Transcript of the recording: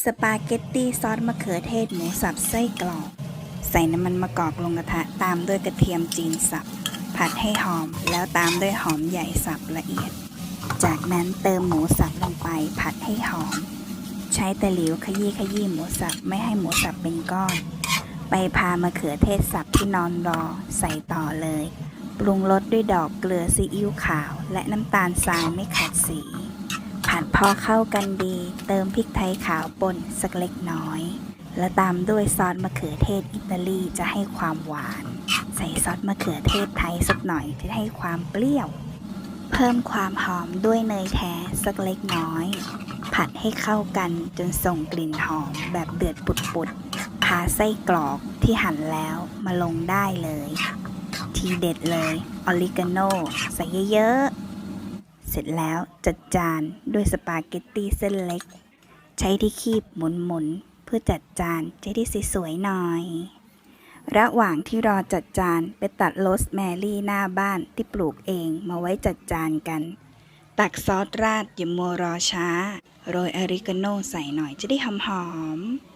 สปาเกตตี้ซอสมะเขือเทศหมูสับไส้กรอก ใส่น้ำมันมะกอกลงกระทะตามด้วยกระเทียมจีนสับ ผัดให้หอมแล้วตามด้วยหอมใหญ่สับละเอียด จากนั้นเติมหมูสับลงไปผัดให้หอม ใช้ตะหลิวขยี้ขยี้หมูสับไม่ให้หมูสับเป็นก้อน ไปพามะเขือเทศสับที่นอนรอใส่ต่อเลย ปรุงรสด้วยดอกเกลือซีอิ๊วขาว และน้ำตาลทรายไม่ขัดสี ผัดพอเข้ากันดี เติมพริกไทยขาวป่นสักเล็กน้อย แล้วตามด้วยซอสมะเขือเทศอิตาลีจะให้ความหวาน ใส่ซอสมะเขือเทศไทยสักหน่อยจะให้ความเปรี้ยว เพิ่มความหอมด้วยเนยแท้สักเล็กน้อย ผัดให้เข้ากันจนส่งกลิ่นหอมแบบเดือดปุดๆพาไส้กรอกที่หั่นแล้วมาลงได้เลย ทีเด็ดเลยออริกาโนใส่เยอะๆ เสร็จแล้วจัดจานด้วยสปาเกตตี้เส้นเล็ก ใช้ที่คีบหมุนๆเพื่อจัดจานจะได้สวยๆหน่อย ระหว่างที่รอจัดจานไปตัดโรสแมรี่หน้าบ้านที่ปลูกเองมาไว้จัดจานกัน ตักซอสราดอย่ามัวรอช้า โรยออริกาโนใส่หน่อยจะได้หอมๆ